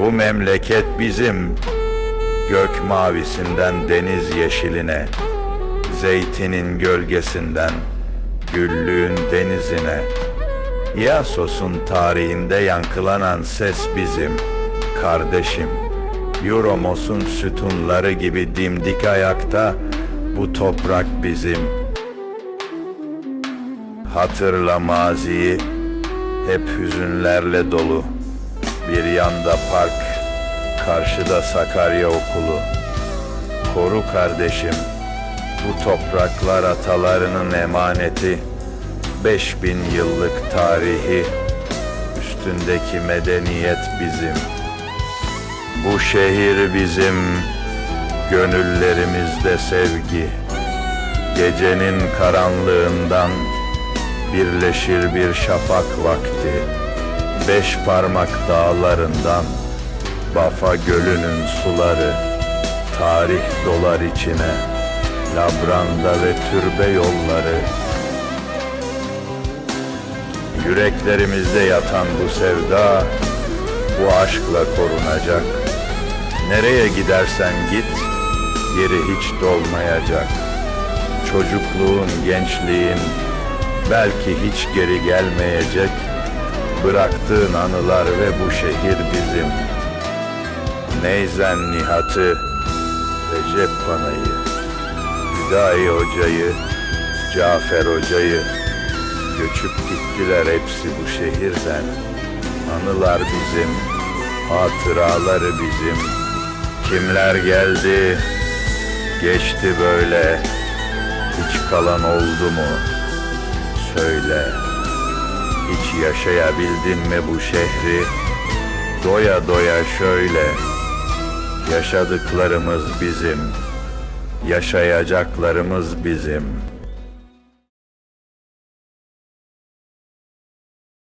Bu memleket bizim. Gök mavisinden deniz yeşiline, zeytinin gölgesinden güllüğün denizine. Yasos'un tarihinde yankılanan ses bizim, kardeşim. Euromos'un sütunları gibi dimdik ayakta bu toprak bizim. Hatırla maziyi, hep hüzünlerle dolu. Bir yanda park, karşıda Sakarya okulu. Koru kardeşim, bu topraklar atalarının emaneti. Beş bin yıllık tarihi, üstündeki medeniyet bizim. Bu şehir bizim, gönüllerimizde sevgi. Gecenin karanlığından birleşir bir şafak vakti. Beş parmak dağlarından Bafa gölünün suları tarih dolar içine. Labranda ve türbe yolları Yüreklerimizde yatan bu sevda bu aşkla korunacak. Nereye gidersen git, yeri hiç dolmayacak. Çocukluğun, gençliğin belki hiç geri gelmeyecek. Bıraktığın anılar ve bu şehir bizim. Neyzen Nihat'ı, Recep Panay'ı, Hüdayi Hoca'yı, Cafer Hoca'yı, Göçüp gittiler hepsi bu şehirden. Anılar bizim, hatıraları bizim. Kimler geldi, geçti böyle. Hiç kalan oldu mu? Söyle. Hiç yaşayabildin mi bu şehri? Doya doya şöyle. Yaşadıklarımız bizim. Yaşayacaklarımız bizim.